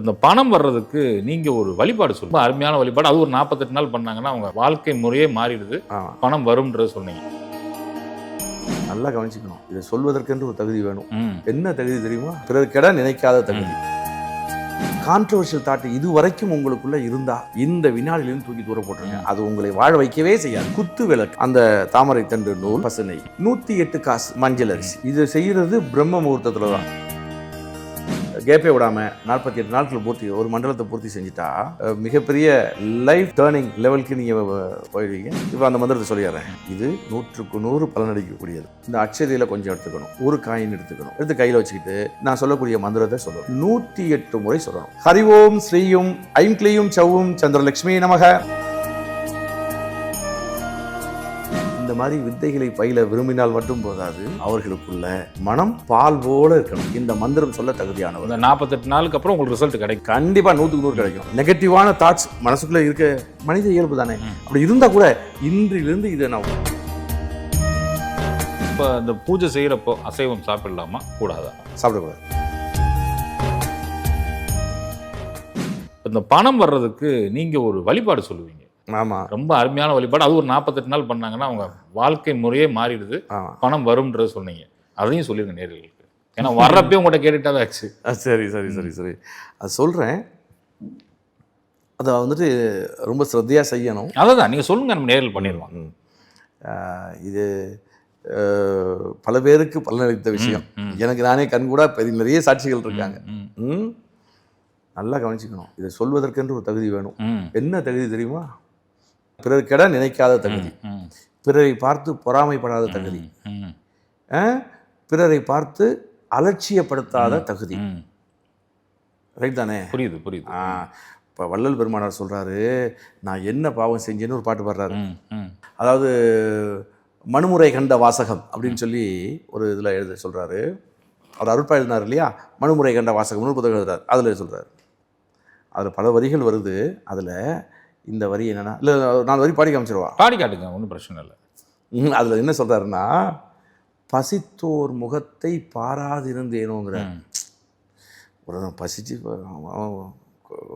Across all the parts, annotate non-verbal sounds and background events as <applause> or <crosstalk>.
இந்த பணம் வர்றதுக்கு நீங்க ஒரு வழிபாடு சொல்லுங்க. அருமையான வழிபாடு. அது ஒரு நாற்பத்தெட்டு நாள் பண்ணாங்கன்னா அவங்க வாழ்க்கை முறையே மாறிடுது. பணம் வரும்ன்றது சொன்னீங்க. நல்லா கவனிச்சுக்கணும். இதை சொல்வதற்கென்று ஒரு தகுதி வேணும். என்ன தகுதி தெரியுமா? பிறர் கெட நினைக்காத தகுதி. கான்ட்ரவர்ஷியல் தாட் இது வரைக்கும் உங்களுக்குள்ள இருந்தா இந்த வினாடியிலிருந்து தூக்கி தூர போட்டுருங்க. அது உங்களை வாழ வைக்கவே செய்யாது. குத்து விளக்கு. அந்த தாமரை தண்டு நூல் பசுனை. நூத்தி எட்டு காசு மஞ்சள் அரிசி. இது செய்யறது பிரம்ம முகூர்த்தத்துல தான் கேப்பே விடாமல் நாற்பத்தி எட்டு நாட்கள் பூர்த்தி ஒரு மண்டலத்தை பூர்த்தி செஞ்சுட்டா மிகப்பெரிய லைஃப் டேர்னிங் லெவலுக்கு நீங்கள் போயிடுவீங்க. இப்போ அந்த மந்திரத்தை சொல்லிடுறேன். இது நூற்றுக்கு நூறு பலனடிக்கக்கூடியது இந்த அக்ஷதையில கொஞ்சம் எடுத்துக்கணும். ஒரு காயின் எடுத்துக்கணும். எடுத்து கையில் வச்சுக்கிட்டு நான் சொல்லக்கூடிய மந்திரத்தை சொல்லணும். நூற்றி எட்டு முறை சொல்லணும். ஹரி ஓம் ஸ்ரீயும் ஐம் கிளியும் சவ்வும் சந்திரலட்சுமி நமக. மாதிரி வித்தைகளை பயில விரும்பினால் மட்டும் போதாது. அவர்களுக்குள்ள மனம் பால் போல இருக்கணும். இந்த மந்திரம் சொல்ல தகுதியானவர். இந்த நாற்பத்தெட்டு நாளுக்கு அப்புறம் உங்களுக்கு ரிசல்ட் கிடைக்கும். கண்டிப்பா நூற்றுக்கு நூறு கிடைக்கும். நெகட்டிவான தாட்ஸ் மனசுக்குள்ள இருக்க மனித இயல்பு தானே. அப்படி இருந்தா கூட இன்றிலிருந்து இதை நான் இப்போ இந்த பூஜை செய்யறப்போ அசைவம் சாப்பிடலாமா? கூடாதா? சாப்பிடக்கூடாது. இந்த பணம் வர்றதுக்கு நீங்க ஒரு வழிபாடு சொல்லுவீங்க. ஆமா. ரொம்ப அருமையான வழிபாடு அது ஒரு நாற்பத்தெட்டு நாள் பண்ணாங்கன்னா அவங்க வாழ்க்கை முறையே மாறிடுது. பணம் வரும்ன்றது சொன்னீங்க. அதையும் சொல்லிருங்க நேர்களுக்கு. ஏன்னா வர்றப்பே உங்கள்கிட்ட கேட்டுட்டா தான் ஆச்சு. சரி சரி சரி சரி. அது சொல்றேன். அதை வந்துட்டு ரொம்ப ஸ்ரத்தையா செய்யணும். அதான் நீங்க சொல்லுங்க நம்ம நேரில் பண்ணிடுவோம். இது பல பேருக்கு பலனளித்த விஷயம். எனக்கு நானே கண்கூடா பெரிய நிறைய சாட்சிகள் இருக்காங்க. நல்லா கவனிச்சுக்கணும். இதை சொல்வதற்கென்று ஒரு தகுதி வேணும். என்ன தகுதி தெரியுமா? பிறர் கெட நினைக்காத தகுதி. பிறரை பார்த்து பொறாமைப்படாத தகுதி? பிறரை பார்த்து அலட்சியப்படுத்தாத தகுதி. ரைட் தானே? புரியுது புரியுது. இப்போ வள்ளல் பெருமானார் சொல்றாரு நான் என்ன பாவம் செஞ்சேன்னு ஒரு பாட்டு பாடுறாரு. அதாவது மனுமுறை கண்ட வாசகம் அப்படின்னு சொல்லி ஒரு இதில் எழுத சொல்றாரு. அவர் அருட்பா எழுதினார் இல்லையா? மனுமுறை கண்ட வாசகம்னு புத்தகம் எழுதுறாரு. அதில் சொல்றாரு. அதில் பல வரிகள் வருது. அதில் இந்த வரி என்னன்னா இல்லை நாலு வரி பாடி காமிச்சிருவா. பாடி காட்டுங்க ஒன்றும் பிரச்சனை இல்லை. அதில் என்ன சொல்றாருன்னா பசித்தோர் முகத்தை பாராதிருந்தேனோங்கிற. ஒரு பசிச்சு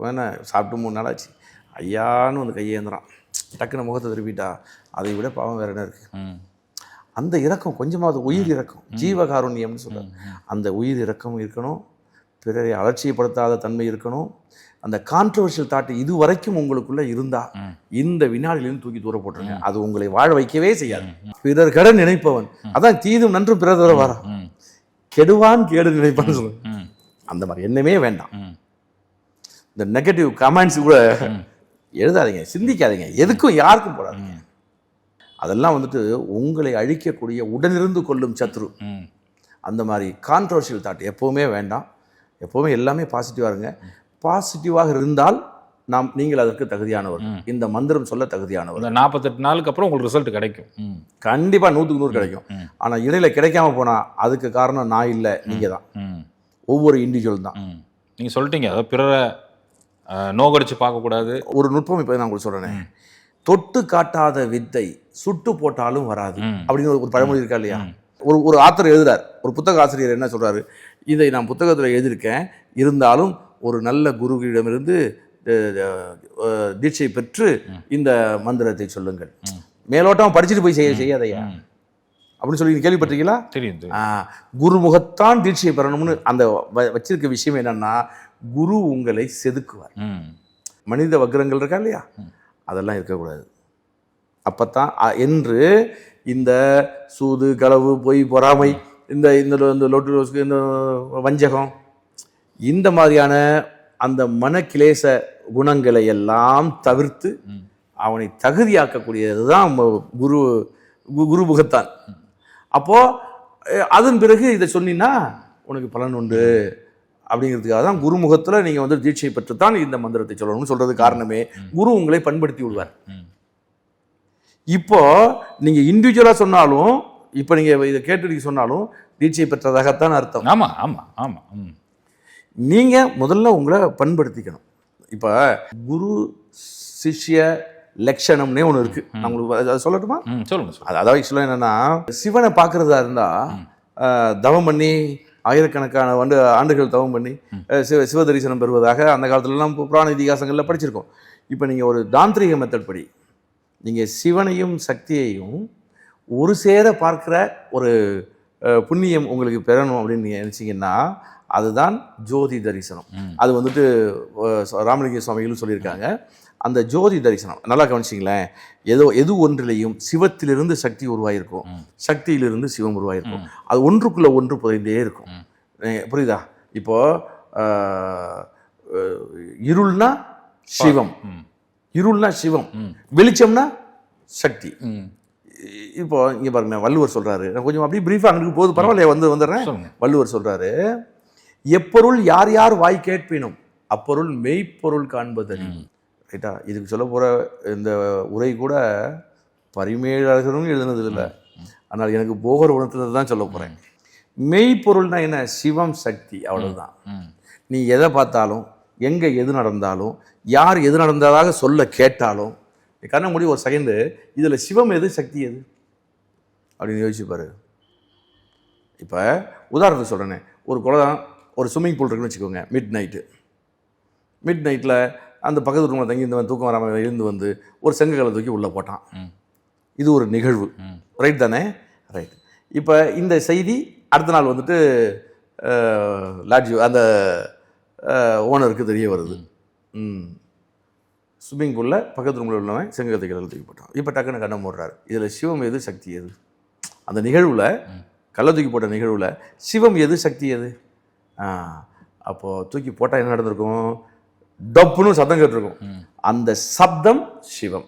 வேணா சாப்பிட்டு மூணு நாள் ஆச்சு. ஐயான்னு வந்து கையேந்துறான் டக்குன்னு முகத்தை திருப்பிட்டா அதை விட பாவம் வேற என்ன இருக்கு? ம், அந்த இரக்கம் கொஞ்சமாவது உயிர் இரக்கம் ஜீவகாருண்யம்னு சொல்றாரு. ம், அந்த உயிர் இரக்கம் இருக்கணும். பிறரை அலட்சியப்படுத்தாத தன்மை இருக்கணும். அந்த கான்ட்ரவர்ஷியல் தாட் இது வரைக்கும் உங்களுக்குள்ள இருந்தா ம். இந்த வினாடியிலிருந்து தூக்கி தூர போட்டுருங்க. அது உங்களை வாழ வைக்கவே செய்யாது. பிறர் கட நினைப்பவன். அதான் தீதும் நன்றும் பிறர் தர வரா. கெடுவான் கேடு நினைப்பான்னு சொல்லுங்க ம், அந்த மாதிரி எண்ணமே வேண்டாம். இந்த நெகட்டிவ் கமெண்ட்ஸ் கூட எழுதாதீங்க சிந்திக்காதீங்க. எதுக்கும் யாருக்கும் போடாதீங்க. அதெல்லாம் வந்துட்டு உங்களை அழிக்கக்கூடிய உடனிருந்து கொள்ளும் சத்ரு. அந்த மாதிரி கான்ட்ரவர்ஷியல் தாட் எப்போவுமே வேண்டாம். எப்போவுமே எல்லாமே பாசிட்டிவாக இருங்க. பாசிட்டிவாக இருந்தால் நாம் நீங்கள் அதற்கு தகுதியானவர். இந்த மந்திரம் சொல்ல தகுதியானவர். இந்த நாற்பத்தெட்டு நாளுக்கு அப்புறம் உங்களுக்கு ரிசல்ட் கிடைக்கும். கண்டிப்பாக நூற்றுக்கு நூறு கிடைக்கும். ஆனால் இடையில கிடைக்காம போனால் அதுக்கு காரணம் நான் இல்லை நீங்கள் தான். ஒவ்வொரு இண்டிவிஜுவல் தான். ம். நீங்க சொல்லிட்டீங்க. அதாவது பிறரை நோகடிச்சு பார்க்கக்கூடாது. ஒரு நுட்பம் இப்போ நான் உங்களுக்கு சொல்கிறேனே தொட்டு காட்டாத வித்தை சுட்டு போட்டாலும் வராது. அப்படின்னு ஒரு- பழமொழி இருக்கா இல்லையா? ஒரு ஒரு ஆத்தர் எழுதுறார். ஒரு புத்தக ஆசிரியர் என்ன சொல்றாரு? இதை நான் புத்தகத்தில் எழுதியிருக்கேன். இருந்தாலும் ஒரு நல்ல குருவிடமிருந்து தீட்சை பெற்று இந்த மந்திரத்தை சொல்லுங்கள். மேலோட்டம் படிச்சுட்டு போய் செய்ய செய்யாதையா. அப்படின்னு சொல்லி கேள்விப்பட்டிருக்கீங்களா? தெரியும் குருமுகத்தான் தீட்சையை பெறணும்னு அந்த வ- வச்சிருக்க விஷயம் என்னன்னா குரு உங்களை செதுக்குவார். மனித வக்ரங்கள் இருக்கா இல்லையா? அதெல்லாம் இருக்கக்கூடாது. அப்பத்தான் என்று இந்த சூது களவு பொய் பொறாமை இந்த இந்த இந்த லொட்டு லொசுக்கு, இந்த வஞ்சகம் இந்த மாதிரியான அந்த மனக்கிலேச குணங்களை எல்லாம் தவிர்த்து. அவனை தகுதியாக்கக்கூடியது தான் குரு கு- குரு முகத்தான் அப்போ அஹ், அதன் பிறகு இதை சொன்னீங்கன்னா உனக்கு பலன் உண்டு. அப்படிங்கிறதுக்காக தான் குருமுகத்தில் நீங்கள் வந்து தீட்சை பெற்றுத்தான் இந்த மந்திரத்தை சொல்லணும்னு சொல்றது காரணமே. குரு உங்களை பண்படுத்தி விடுவார். இப்போ நீங்க இண்டிவிஜுவலா சொன்னாலும் இப்போ நீங்க இதை கேட்டு நீங்க சொன்னாலும் தீட்சை பெற்றதாகத்தான் அர்த்தம். ஆமா ஆமா ஆமா ம், நீங்க முதல்ல உங்களை பண்படுத்திக்கணும். இப்போ குரு சிஷ்ய லட்சணம்னே ஒன்று இருக்கு. நான் உங்களுக்கு அதை சொல்லட்டுமா? ம், சொல்லுங்க சொல்லுங்க. அது அதாவது ஆக்சுவலாக என்னன்னா சிவனை பார்க்கறதா இருந்தா அஹ், தவம் பண்ணி ஆயிரக்கணக்கான ஆண்டு ஆண்டுகள் தவம் பண்ணி சிவ சிவ தரிசனம் பெறுவதாக அந்த காலத்துலலாம் புராண இதிகாசங்களில் படிச்சிருக்கோம். இப்போ நீங்கள் ஒரு தாந்திரிக மெத்தட் படி நீங்கள் சிவனையும் சக்தியையும் ஒரு சேர பார்க்குற ஒரு புண்ணியம் உங்களுக்கு பெறணும் அப்படின்னு நீங்கள் நினச்சிங்கன்னா அதுதான் ஜோதி தரிசனம். அது வந்துட்டு ராமலிங்க சுவாமிகளும் சொல்லியிருக்காங்க. அந்த ஜோதி தரிசனம் நல்லா கவனிச்சிங்களேன். ஏதோ எது ஒன்றிலையும் சிவத்திலிருந்து சக்தி உருவாயிருக்கும். சக்தியிலிருந்து சிவம் உருவாயிருக்கும். அது ஒன்றுக்குள்ள ஒன்று புதைந்தே இருக்கும். புரியுதா? இப்போ அஹ், அஹ், இருள்னா சிவம். இருள்னா சிவம். வெளிச்சம்னா சக்தி. இப்போ இங்க பாருங்க வள்ளுவர் சொல்றாரு. நான் கொஞ்சம் அப்படியே பிரீஃபா அங்கே போகுது பரவாயில்லையா? வந்து வந்துடுறேன். வள்ளுவர் சொல்றாரு எப்பொருள் யார் யார் வாய் கேட்பினும் அப்பொருள் மெய்ப்பொருள் காண்பதறி ரைட்டா? இதுக்கு சொல்ல போற இந்த உரை கூட பரிமேலழகரும் எழுதுனது இல்லை ஆனால் எனக்கு போகர் உணர்த்தது தான் சொல்ல போறேன். மெய்ப்பொருள்னா என்ன? சிவம் சக்தி அவ்வளவுதான். ம். நீ எதை பார்த்தாலும் எங்கே எது நடந்தாலும் யார் எது நடந்ததாக சொல்ல கேட்டாலும் கண்ண மூடி ஒரு செகண்டு இதில் சிவம் எது? சக்தி எது? அப்படின்னு யோசிச்சு பாரு. இப்போ உதாரணத்துக்கு சொல்கிறேனே ஒரு குளம் ஒரு ஸ்விம்மிங் பூல் இருக்குன்னு வச்சுக்கோங்க மிட் நைட்டு மிட் நைட்டில் அந்த பக்கத்து ரூமில் தங்கி இருந்தவன் தூக்கம் வராமல் எழுந்து வந்து ஒரு செங்கக்கலை தூக்கி உள்ளே போட்டான். இது ஒரு நிகழ்வு. ரைட் தானே? ரைட் இப்போ இந்த செய்தி அடுத்த நாள் வந்துட்டு லாட்ஜ் அந்த ஓனருக்கு தெரிய வருது. ம். ஸ்விம்மிங் பூலில் பக்கத்து ரூமில் உள்ளவன் செங்கத்தை கிடல் தூக்கி போட்டான். இப்போ டக்குன்னு கண்ணை மூடுறாரு. இதில் சிவம் எது சக்தி எது? அந்த நிகழ்வில் கள்ள தூக்கி போட்ட நிகழ்வில் சிவம் எது சக்தி எது? அப்போது தூக்கி போட்டால் என்ன நடந்திருக்கும்? டப்புன்னு சத்தம் கேட்டிருக்கும். அந்த சப்தம் சிவம்.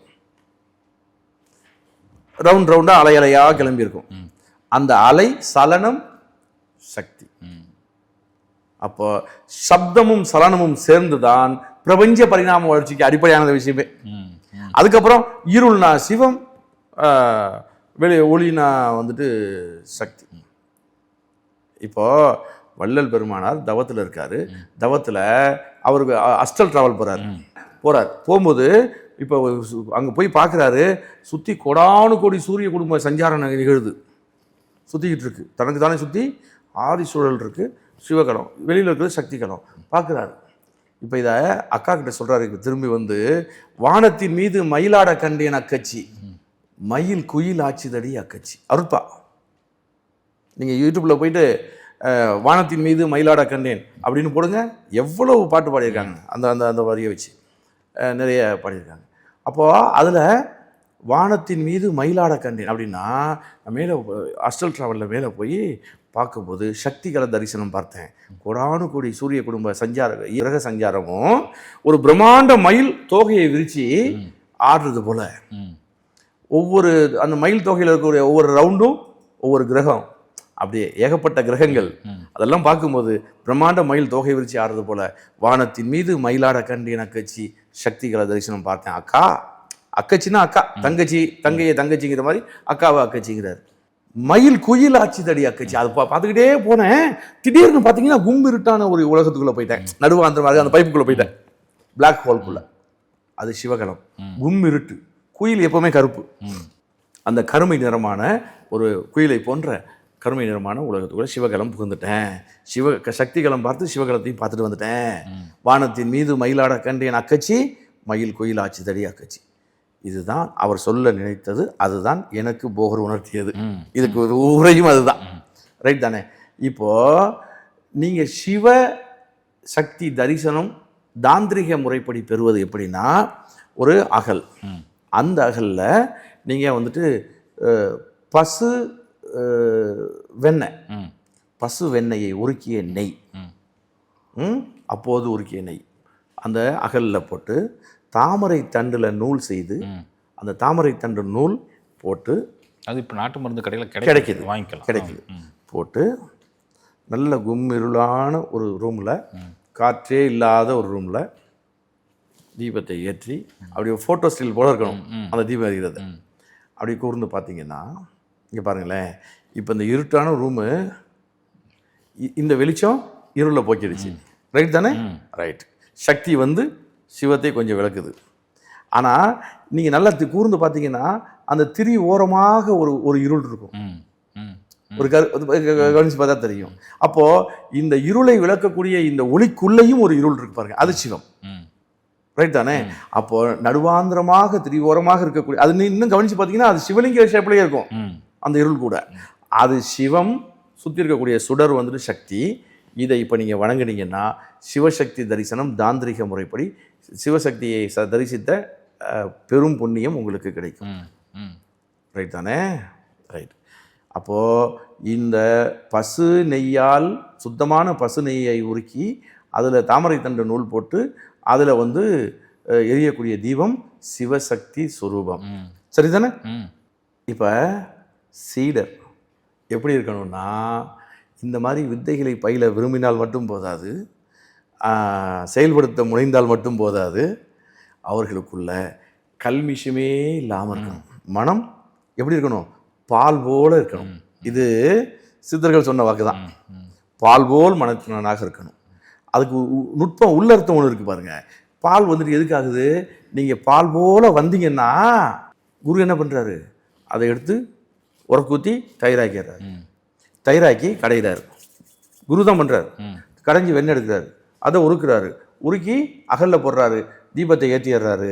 ரவுண்ட் ரவுண்டாக அலை அலையாக கிளம்பியிருக்கும் அந்த அலை சலனம் சக்தி. அப்போ சப்தமும் சலனமும் சேர்ந்துதான் பிரபஞ்ச பரிணாம வளர்ச்சிக்கு அடிப்படையான விஷயமே. அதுக்கப்புறம் இருள்னா சிவம் ஆஹ், வெளி ஒளினா வந்துட்டு சக்தி. இப்போ வள்ளல் பெருமானார் தவத்தில் இருக்காரு. தவத்தில் அவருக்கு அஸ்டல் டிராவல் போறாரு. போறார். போகும்போது இப்போ அங்கே போய் பார்க்குறாரு சுற்றி கோடானு கோடி சூரிய குடும்ப சஞ்சாரம் நிகழுது. சுற்றிக்கிட்டு இருக்கு. தனக்கு தானே சுற்றி ஆதி சூழல் இருக்கு சிவகலம் வெளியில் இருக்கிறது சக்தி கலம் பார்க்குறாரு இப்போ இதை அக்கா கிட்ட சொல்கிறாரு திரும்பி வந்து வானத்தின் மீது மயிலாட கண்டேன் அக்கச்சி மயில் குயில் ஆச்சுதடி அக்கச்சி அருட்பா. நீங்கள் யூடியூப்பில் போயிட்டு வானத்தின் மீது மயிலாட கண்டேன். அப்படின்னு போடுங்க. எவ்வளவு பாட்டு பாடியிருக்காங்க. அந்த அந்த அந்த வரியை வச்சு. நிறைய பாடியிருக்காங்க. அப்போது அதில் வானத்தின் மீது மயிலாட கண்டேன். அப்படின்னா மேலே ஹாஸ்டல் ட்ராவலில் மேலே போய் பார்க்கும்போது சக்திகல தரிசனம் பார்த்தேன். கோடானு கோடி சூரிய குடும்ப சஞ்சார கிரக சஞ்சாரமும் ஒரு பிரம்மாண்ட மயில் தோகையை விரித்து ஆடுறது போல. ஒவ்வொரு அந்த மயில் தொகையில் இருக்கக்கூடிய ஒவ்வொரு ரவுண்டும் ஒவ்வொரு கிரகம். அப்படியே ஏகப்பட்ட கிரகங்கள். அதெல்லாம் பார்க்கும்போது பிரம்மாண்ட மயில் தொகை விரிச்சு ஆடுறது போல. வானத்தின் மீது மயிலாட கண்டேன் அக்கச்சி சக்திகளை தரிசனம் பார்த்தேன். அக்கா அக்கச்சின்னா அக்கா தங்கச்சி தங்கையை தங்கச்சிங்கிற மாதிரி அக்காவை அக்கச்சிங்கிறார். மயில் குயில் ஆட்சி தடி அக்கச்சி அது பார்த்துக்கிட்டே போனேன். திடீர்னு பார்த்தீங்கன்னா கும்பிருட்டான ஒரு உலகத்துக்குள்ளே போயிட்டேன். நடுவா அந்த மாதிரி அந்த பைப்புக்குள்ளே போயிட்டேன். பிளாக் ஹோல்குள்ளே அது சிவகலம். கும்மிருட்டு குயில் எப்பவுமே கருப்பு. அந்த கருமை நிறமான ஒரு குயிலை போன்ற கருமை நிறமான உலகத்துக்குள்ள சிவகலம் புகுந்துட்டேன். சிவ சக்திகலம் பார்த்து சிவகலத்தையும் பார்த்துட்டு வந்துட்டேன். வானத்தின் மீது மயிலாட கண்டேன் அக்கச்சி மயில் குயில் ஆட்சி தடி அக்கச்சி இதுதான் அவர் சொல்ல நினைத்தது அதுதான் எனக்கு போகர் உணர்த்தியது. இதுக்கு ஒரு உரையும் அதுதான். ரைட் தானே? இப்போ நீங்க சிவ சக்தி தரிசனம் தாந்திரிக முறைப்படி பெறுவது எப்படின்னா ஒரு அகல். அந்த அகல்ல நீங்க வந்துட்டு பசு வெண்ணெய். பசு வெண்ணெயை உருக்கிய நெய். அப்போது உருக்கிய நெய். அந்த அகலில் போட்டு தாமரை தண்டில் நூல் செய்து. அந்த தாமரை தண்டு நூல் போட்டு அது இப்போ நாட்டு மருந்து கடையில் கிடைக்குது. வாங்கிக்கலாம். கிடைக்குது. போட்டு நல்ல கும்மிருளான ஒரு ரூமில் காற்றே இல்லாத ஒரு ரூமில் தீபத்தை ஏற்றி அப்படி ஃபோட்டோ ஸ்டில் போல இருக்கணும் அந்த தீபம் எரிகிறது அப்படி கூர்ந்து பார்த்தீங்கன்னா இங்கே பாருங்களேன் இப்போ இந்த இருட்டான ரூமு இந்த வெளிச்சம் இருளில் போக்கிடுச்சு. ரைட் தானே? ரைட் சக்தி வந்து சிவத்தை கொஞ்சம் விளக்குது. ஆனால் நீங்கள் நல்லா கூர்ந்து பார்த்தீங்கன்னா அந்த திரி ஓரமாக ஒரு ஒரு இருள் இருக்கும். ஒரு கரு கவனிச்சு பார்த்தா தெரியும். அப்போ இந்த இருளை விளக்கக்கூடிய இந்த ஒளிக்குள்ளேயும் ஒரு இருள் இருக்கு பாருங்க. அது சிவம். ரைட் தானே? அப்போ நடுவாந்திரமாக திரிவோரமாக இருக்கக்கூடிய அது இன்னும் கவனிச்சு பார்த்தீங்கன்னா அது சிவலிங்க ஷேப்லயே இருக்கும். அந்த இருள் கூட. அது சிவம் சுற்றி இருக்கக்கூடிய சுடர் வந்துட்டு சக்தி. இதை இப்போ நீங்கள் வணங்குனீங்கன்னா சிவசக்தி தரிசனம் தாந்திரிக முறைப்படி சிவசக்தியை ச தரிசித்த பெரும் புண்ணியம் உங்களுக்கு கிடைக்கும். ரைட் தானே ரைட் அப்போது இந்த பசு நெய்யால் சுத்தமான பசு நெய்யை உருக்கி அதில் தாமரை தண்டு நூல் போட்டு அதில் வந்து எரியக்கூடிய தீபம் சிவசக்தி சுரூபம். சரிதானே. இப்போ சீடர் எப்படி இருக்கணும்னா இந்த மாதிரி வித்தைகளை பயில விரும்பினால் மட்டும் போதாது செயல்படுத்த முனைந்தால் மட்டும் போதாது. அவர்களுக்குள்ள கல்மிஷமே இல்லாமல் இருக்கணும். மனம் எப்படி இருக்கணும்? பால் போல இருக்கணும். இது சித்தர்கள் சொன்ன வாக்கு தான். பால் போல் மனத்தினனாக இருக்கணும். அதுக்கு நுட்பம் உள்ளர்த்தம் ஒன்று இருக்கு பாருங்க. பால் வந்துட்டு எதுக்காகுது? நீங்கள் பால் போல வந்தீங்கன்னா குரு என்ன பண்ணுறாரு அதை எடுத்து உரக்கூத்தி தயிராக்கிறார். தயிராக்கி கடையிறாரு குரு தான் பண்ணுறாரு. கடைஞ்சி வெண்ணெய் எடுக்கிறாரு. அதை உருக்குறாரு. உருக்கி அகல்ல போடுறாரு. தீபத்தை ஏற்றிடுறாரு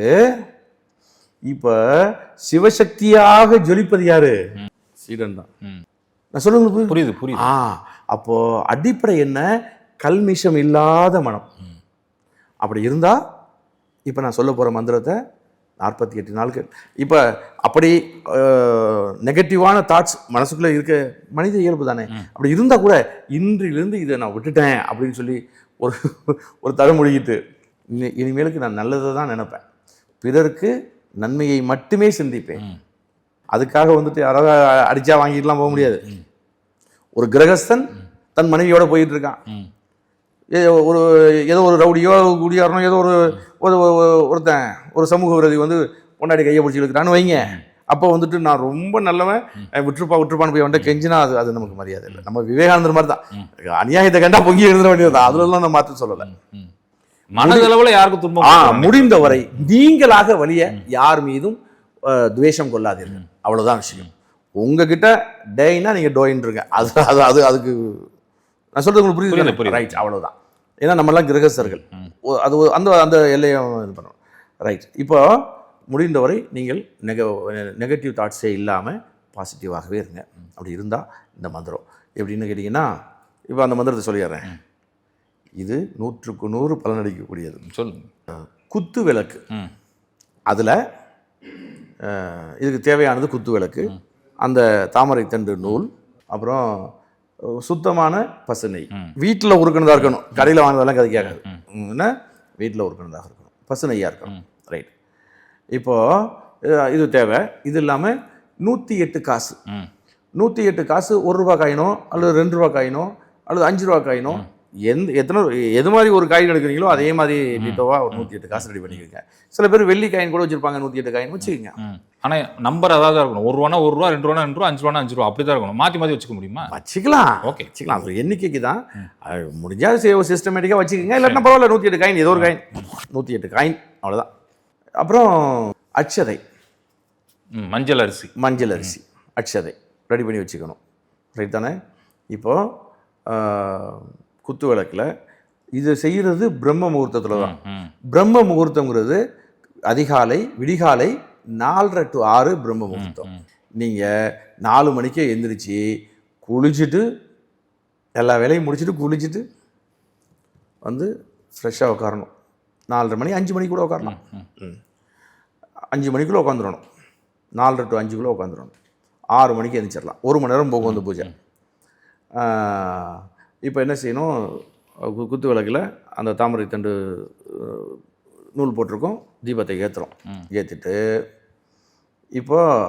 இப்போ சிவசக்தியாக ஜொலிப்பது யாரு? சீடன் தான். நான் சொல்லுங்க புரியுது? புரியுது ஆ அப்போ அடிப்படை என்ன? கல்மிஷம் இல்லாத மனம். அப்படி இருந்தா இப்போ நான் சொல்ல போற மந்திரத்தை நாற்பத்தி எட்டு நாட்கள் இப்போ அப்படி நெகட்டிவான தாட்ஸ் மனசுக்குள்ள இருக்க மனித இயல்பு தானே. அப்படி இருந்தா கூட இன்றிலிருந்து இதை நான் விட்டுட்டேன் அப்படின்னு சொல்லி ஒரு ஒரு தரமொழிகிட்டு இனி இனிமேலுக்கு நான் நல்லதை தான் நினைப்பேன். பிறருக்கு நன்மையை மட்டுமே சிந்திப்பேன். அதுக்காக வந்துட்டு யாராவது அடிச்சா வாங்கிட்டுலாம் போக முடியாது. ஒரு கிரகஸ்தன் தன் மனைவியோட போயிட்டு இருக்கான் ஒரு ஏதோ ஒரு ரவுடியோ குடியாரனோ ஏதோ ஒரு- ஒருத்தன் ஒரு சமூக விரோதி வந்து பொண்டாடி கையை பிடிச்சி இழுக்கிறான்னு வைங்க. அப்போ வந்துட்டு நான் ரொம்ப நல்லவன். விட்டுருப்பா விட்டுருப்பான்னு போய் வந்துட்டு கெஞ்சினா அது அது நமக்கு மரியாதை இல்லை. நம்ம விவேகானந்தர் மாதிரி தான் அநியாயத்தை கண்டா பொங்கி எழுந்துட வேண்டியது தான் அதுலலாம் நான் மாற்ற சொல்லலை. மனதளவுல யாருக்கும் துன்பம் முடிந்தவரை நீங்களாக வழிய யார் மீதும் துவேஷம் கொள்ளாதீர்கள். அவ்வளவுதான் விஷயம். உங்ககிட்ட டேய்னா நீங்க டோயின்ருங்க. அது அது அது அதுக்கு நான் சொல்றது உங்களுக்கு புரியுது, புரியுது. ரைட் அவ்வளவுதான். ஏன்னா நம்மலாம் கிரகஸ்தர்கள். அது அந்த அந்த எல்லையை இது பண்ணணும் ரைட் இப்போ முடிந்தவரை நீங்கள் நெக நெகட்டிவ் தாட்ஸே இல்லாமல் பாசிட்டிவாகவே இருங்க. அப்படி இருந்தால் இந்த மந்திரம். எப்படின்னு கேட்டிங்கன்னா இப்போ அந்த மந்திரத்தை சொல்லிடுறேன். இது நூற்றுக்கு நூறு பலனளிக்கக்கூடியது சொல்லுங்க. குத்து விளக்கு. அதில் இதுக்கு தேவையானது குத்து விளக்கு. அந்த தாமரை தண்டு நூல். அப்புறம் சுத்தமான பசுநெய் வீட்டில் உருக்கினதாக இருக்கணும். கடையில் வாங்கினதெல்லாம் கதை கேட்காது என்ன? வீட்டில் உருக்கினதாக இருக்கணும். பசுநெய்யாக இருக்கணும். ரைட் இப்போது இது தேவை. இது இல்லாமல் நூற்றி எட்டு காசு. நூற்றி எட்டு காசு ஒரு ரூபா காயினோ அல்லது ரெண்டு ரூபா காயினோ அல்லது அஞ்சு ரூபா காயினோ எந்த எத்தனை எது மாதிரி ஒரு காயின் எடுக்கிறீங்களோ அதே மாதிரி டீட்டோவா ஒரு நூற்றி எட்டு காசு ரெடி பண்ணிக்கோங்க. சில பேர் வெள்ளி காயின் கூட வச்சிருப்பாங்க நூற்றி எட்டு காயின் வச்சுக்கோங்க. ம். ஆனா நம்பர் அதாவது இருக்கணும். ஒரு ரூபானா ஒரு ரூபா ரெண்டு ரூபா ரெண்டு ரூபா அஞ்சு ரூபா அஞ்சு ரூபா அப்படிதான் இருக்கணும். மாத்தி மாத்தி வச்சுக்க முடியுமா? வச்சுக்கலாம். ஓகே. வச்சுக்கலாம். அது எண்ணிக்கைக்கு தான். அது முடிஞ்சா சிஸ்டமேட்டிக்காக வச்சுக்கோங்க. இல்லாட்டினா பரவாயில்ல நூற்றி எட்டு காயின் ஏதோ ஒரு காயின். நூற்றி எட்டு காயின் அவ்வளோதான் அப்புறம் அட்சதை ம், மஞ்சள் அரிசி. மஞ்சள் அரிசி அட்சதை ரெடி பண்ணி வச்சுக்கணும். ரைட் தானே? இப்போது குத்து விளக்கில் இது செய்கிறது பிரம்ம முகூர்த்தத்தில் தான். பிரம்ம முகூர்த்தங்கிறது அதிகாலை விடிகாலை நாலரை டு ஆறு பிரம்ம முகூர்த்தம். நீங்கள் நாலு மணிக்கே எந்திரிச்சு குளிச்சுட்டு எல்லா வேலையும் முடிச்சுட்டு குளிச்சுட்டு வந்து ஃப்ரெஷ்ஷாக உட்காரணும் நாலரை மணி அஞ்சு மணிக்கு கூட உட்காரலாம் ம். அஞ்சு மணிக்குள்ளே உட்காந்துடணும் நாலரை டு அஞ்சுக்குள்ளே உட்காந்துடணும் ஆறு மணிக்கு எழுந்திரிச்சிடலாம் ஒரு மணி நேரம் போகும் அந்த பூஜை. இப்போ என்ன செய்யணும்? கு- குத்து விளக்கில் அந்த தாமரை தண்டு நூல் போட்டிருக்கோம். தீபத்தை ஏற்றுறோம் ஏற்றிட்டு இப்போ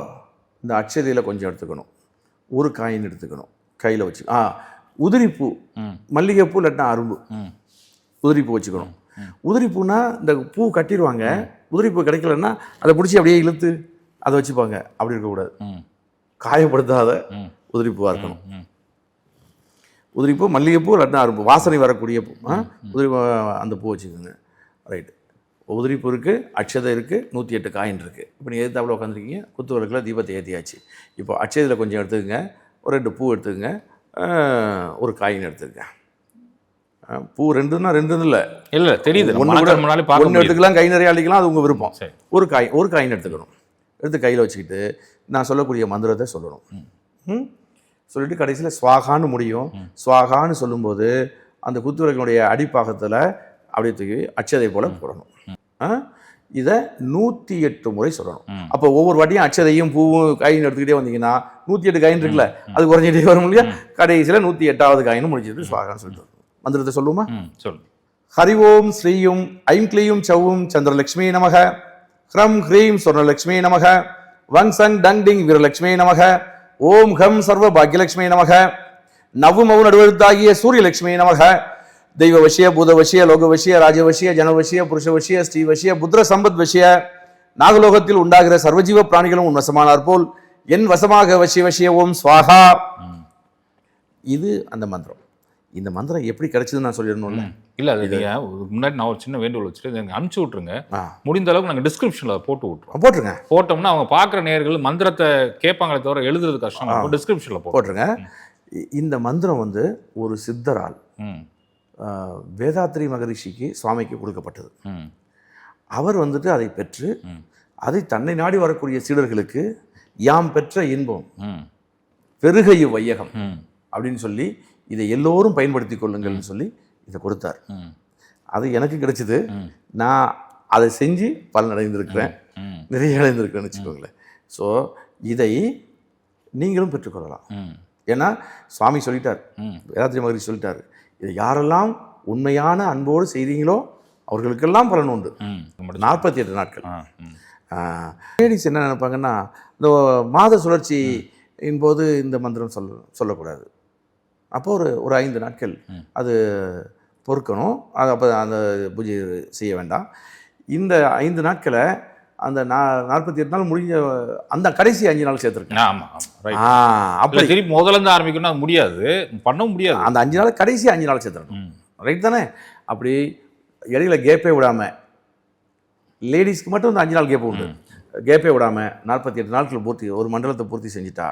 இந்த அட்சதையில் கொஞ்சம் எடுத்துக்கணும். ஒரு காயின் எடுத்துக்கணும். கையில் வச்சு ஆ உதிரிப்பூ. மல்லிகைப்பூ இல்லாட்டினா அரும்பு. ம். உதிரிப்பூ வச்சுக்கணும். உதிரிப்பூனா இந்த பூ கட்டிடுவாங்க உதிரிப்பூ கிடைக்கலன்னா அதை பிடிச்சி அப்படியே இழுத்து அதை வச்சுப்பாங்க. அப்படி இருக்கக்கூடாது. காயப்படுத்தாத ம். உதிரிப்பூவாக இருக்கணும். உதிரிப்பூ மல்லிகைப்பூ இல்லாட்டினா அரும்பு. வாசனை வரக்கூடிய பூ. ஆ? உதிரிப்பூ அந்த பூ வச்சுக்கோங்க. ரைட்டு உதிரிப்பூ இருக்குது அட்சதை இருக்குது நூற்றி எட்டு காயின் இருக்குது இப்போ நீங்கள் எதிர்த்தாப்புல உட்காந்துருக்கீங்க? குத்து விளக்கில் தீபத்தை ஏற்றியாச்சு இப்போ அட்சதையில் கொஞ்சம் எடுத்துக்கங்க. ஒரு ரெண்டு பூ எடுத்துக்கங்க. ஒரு காயின் எடுத்துக்கங்க. பூ ரெண்டுன்னா ரெண்டு இல்லை. இல்ல தெரியுது. ஒன்று கூட ஒன்று எடுத்துக்கலாம் கை நிறைய அள்ளிக்கலாம் அது உங்கள் விருப்பம். ஒரு காய் ஒரு காயின் எடுத்துக்கணும். எடுத்து கையில் வச்சுக்கிட்டு நான் சொல்லக்கூடிய மந்திரத்தை சொல்லணும். ம்? சொல்லிட்டு கடைசியில் ஸ்வாகான்னு முடியும். ஸ்வாகான்னு சொல்லும்போது அந்த குத்துவிளக்கினுடைய அடிப்பாகத்தில் அப்படியே தூக்கி அச்சதை போல போடணும்? இதை நூற்றி எட்டு முறை சொல்லணும். அப்போ ஒவ்வொரு வாட்டியும் அச்சதையும் பூவும் காயின் எடுத்துக்கிட்டே வந்தீங்கன்னா நூற்றி எட்டு காயின் இருக்குல்ல அது குறைஞ்சிட்டே வரும் இல்லையா? கடைசியில் நூற்றி எட்டாவது காயினும் முடிச்சிட்டு ஸ்வாகான்னு சொல்லிட்டு. மந்திரத்தை சொல்லுமா ம் சொல்லு. ஹரி ஓம் ஸ்ரீயும் ஐம் கிளியும் சவ்வும் சந்திரலட்சுமி நமக. ஹ்ரம் ஹ்ரீம் சொர்ணலட்சுமி நமக. வங் சங் டங் டிங் வீரலட்சுமி நமக. ஓம் ஹம் சர்வ பாக்யலட்சுமி நமக. நவு மவு நடுவெழுத்தாகிய சூரியலட்சுமி நமக. தெய்வ வசிய பூத வசிய லோக வசிய ராஜவசிய ஜனவசிய புருஷ வசிய ஸ்ரீ வசிய புத்திர சம்பத் வசிய நாகலோகத்தில் உண்டாகிற சர்வஜீவ பிராணிகளும் உன் வசமானார் போல் என் வசமாக வசிய வசிய ஓம் ஸ்வாகா. இது அந்த மந்திரம். இந்த மந்திரம் எப்படி கிடைச்சதுன்னு நான் சொல்லிடணும்ல இல்ல அது நீங்க இதுக்கு முன்னாடி நான் ஒரு சின்ன வேண்டுகோள் வச்சுட்டு எனக்கு அனுப்பிச்சு விட்டுருங்க. ஆ. முடிந்த அளவுக்கு நாங்க டிஸ்கிரிப்ஷன்ல போட்டு விட்டுருவோம். போட்டுருங்க. போட்டோம்னா அவங்க பார்க்குற நேர்கள் மந்திரத்தை கேட்பாங்களே தவிர எழுதுறது கஷ்டம். டிஸ்கிரிப்ஷனில் போட்டு போட்டுருங்க. இந்த மந்திரம் வந்து ஒரு சித்தரால் வேதாத்ரி மகரிஷிக்கு சுவாமிக்கு கொடுக்கப்பட்டது. ம். அவர் வந்துட்டு அதை பெற்று ம். அதை தன்னை நாடி வரக்கூடிய சீடர்களுக்கு யாம் பெற்ற இன்பம் ம். பெருக வையகம் ம். அப்படின்னு சொல்லி இதை எல்லோரும் பயன்படுத்தி கொள்ளுங்கள்னு சொல்லி இதை கொடுத்தார். அது எனக்கு கிடைச்சது. நான் அதை செஞ்சு பலன் அடைந்திருக்கிறேன் ம். நிறைய அடைந்திருக்கிறேன்னு வச்சுக்கோங்களேன். ஸோ இதை நீங்களும் பெற்றுக்கொள்ளலாம். ஏன்னா சுவாமி சொல்லிட்டார். ம். வேதாத்ரி மகரிஷி சொல்லிட்டார். இதை யாரெல்லாம் உண்மையான அன்போடு செய்தீங்களோ அவர்களுக்கெல்லாம் பலன் உண்டு. நாற்பத்தி எட்டு நாட்கள். லேடிஸ் என்ன நினைப்பாங்கன்னா இந்த மாத சுழற்சியின் போது இந்த மந்திரம் சொல்ல சொல்லக்கூடாது. அப்போ ஒரு ஒரு ஐந்து நாட்கள். அது பொறுக்கணும். அது அப்போ அந்த பூஜை செய்ய வேண்டாம். இந்த ஐந்து நாட்களை அந்த நா நாற்பத்தி எட்டு நாள் முடிஞ்ச அந்த கடைசி அஞ்சு நாள் சேர்த்துருக்கேன். ஆமா ஆமா ரைட் ஆ அப்படி. திருப்பி முதல்ல இருந்து ஆரம்பிக்கணும் அது முடியாது. பண்ண முடியாது. அந்த அஞ்சு நாள் கடைசி அஞ்சு நாள் சேர்த்துருக்கணும். ரைட் தானே? அப்படி இடையில கேப்பே விடாம லேடிஸ்க்கு மட்டும் இந்த அஞ்சு நாள் கேப் உண்டு. கேப்பே விடாம நாற்பத்தி எட்டு நாட்கள் பூர்த்தி ஒரு மண்டலத்தை பூர்த்தி செஞ்சுட்டா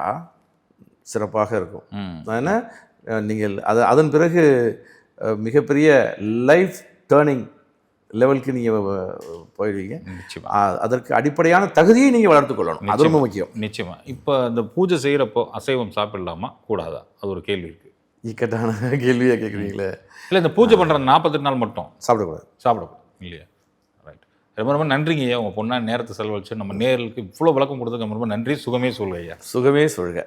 சிறப்பாக இருக்கும். அதனால் நீங்கள் அது அதன் பிறகு மிகப்பெரிய லைஃப் டேர்னிங் லெவலுக்கு நீங்கள் போயிடுவீங்க. நிச்சயமா. அஹ், அதற்கு அடிப்படையான தகுதியை நீங்கள் வளர்த்துக் கொள்ளணும். அது ரொம்ப முக்கியம். நிச்சயமா. இப்போ இந்த பூஜை செய்யறப்போ அசைவம் சாப்பிடலாமா? கூடாதா? அது ஒரு கேள்வி இருக்கு. இக்கட்டான <laughs> கேள்வியாக கேட்குறீங்களே இல்ல இந்த பூஜை பண்ற நாற்பத்தெட்டு நாள் மட்டும். சாப்பிடக்கூடாது. சாப்பிடக்கூடாது. இல்லையா? ரைட் ரொம்ப ரொம்ப நன்றிங்க ஐயா. உங்க பொண்ணா நேரத்தை செலவழிச்சு நம்ம நேர்களுக்கு இவ்வளோ விளக்கம் கொடுத்ததுக்கு ரொம்ப ரொம்ப நன்றி. சுகமே சொல்லுங்க ஐயா. சுகமே சொல்க